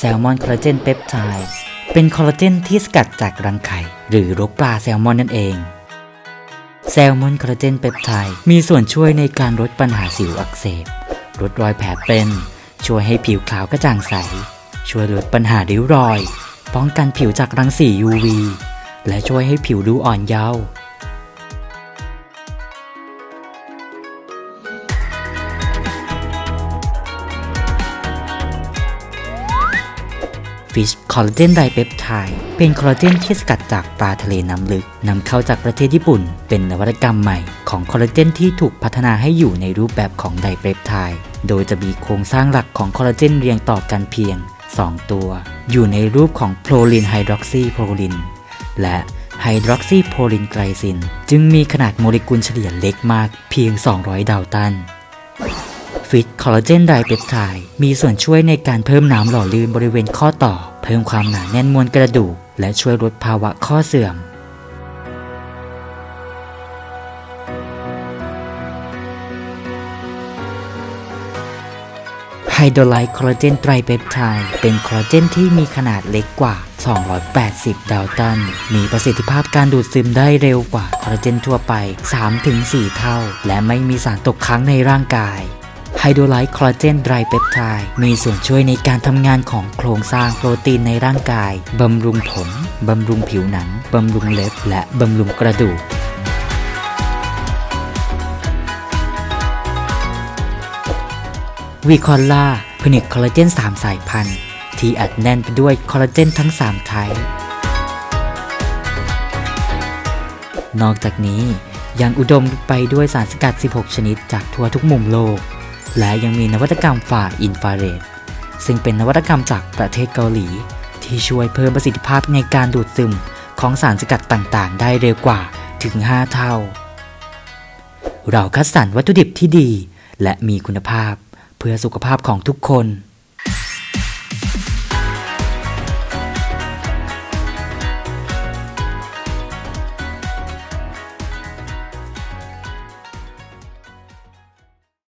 แซลมอนคอลลาเจนเปปไทด์เป็นคอลลาเจนที่สกัดจากรังไข่ หรือรกปลาแซลมอนนั่นเอง แซลมอนคอลลาเจนเปปไทด์มีส่วนช่วยในการลดปัญหาสิวอักเสบ ลดรอยแผลเป็น ช่วยให้ผิวขาวกระจ่างใส ช่วยลดปัญหาริ้วรอย ป้องกันผิวจากรังสี UV และช่วยให้ผิวดูอ่อนเยาว์ ฟิชคอลลาเจนไดเปปไทด์เป็นคอลลาเจนที่สกัดจากปลาทะเลน้ำลึกนำเข้าจากประเทศญี่ปุ่น เป็นนวัตกรรมใหม่ของคอลลาเจนที่ถูกพัฒนาให้อยู่ในรูปแบบของไดเปปไทด์โดยจะมีโครงสร้างหลักของคอลลาเจนเรียงต่อกันเพียง 2 ตัว อยู่ในรูปของโพลินไฮดรอกซีโพลินและไฮดรอกซีโพลินไกลซิน จึงมีขนาดโมเลกุลเฉลี่ยเล็กมากเพียง 200 ดาวตัน ฟิตคอลลาเจนไดเปปไทด์มีส่วนช่วยในการเพิ่มน้ำหล่อลื่นบริเวณข้อต่อ เพิ่มความหนาแน่นมวลกระดูก และช่วยลดภาวะข้อเสื่อม ไฮโดรไลท์คอลลาเจนไตรเปปไทด์เป็นคอลลาเจนที่มีขนาดเล็กกว่า 280 ดาวตัน มีประสิทธิภาพการดูดซึมได้เร็วกว่าคอลลาเจนทั่วไป 3-4 เท่า และไม่มีสารตกค้างในร่างกาย ไฮโดรไลท์คอลลาเจนไตรเปปไทด์มีส่วนช่วยในการทำงานของโครงสร้างโปรตีนในร่างกาย บำรุงผมบำรุงผิวหนัง บำรุงเล็บ และบำรุงกระดูกวีคอลล่าผลิตคอลลาเจน 3 สายพันธุ์ ที่อัดแน่นไปด้วยคอลลาเจนทั้ง 3 ไทป์นอกจากนี้ยังอุดมไปด้วยสารสกัด 16 ชนิดจากทั่วทุกมุมโลก และยังมีนวัตกรรมฝ่าอินฟราเรดซึ่งเป็นนวัตกรรมจากประเทศเกาหลี ที่ช่วยเพิ่มประสิทธิภาพในการดูดซึมของสารสกัดต่างๆ ได้เร็วกว่าถึง 5 เท่า เราคัดสรรวัตถุดิบที่ดี และมีคุณภาพเพื่อสุขภาพของทุกคน